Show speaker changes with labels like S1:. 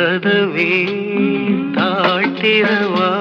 S1: கதவே தாழ்த்திடவா?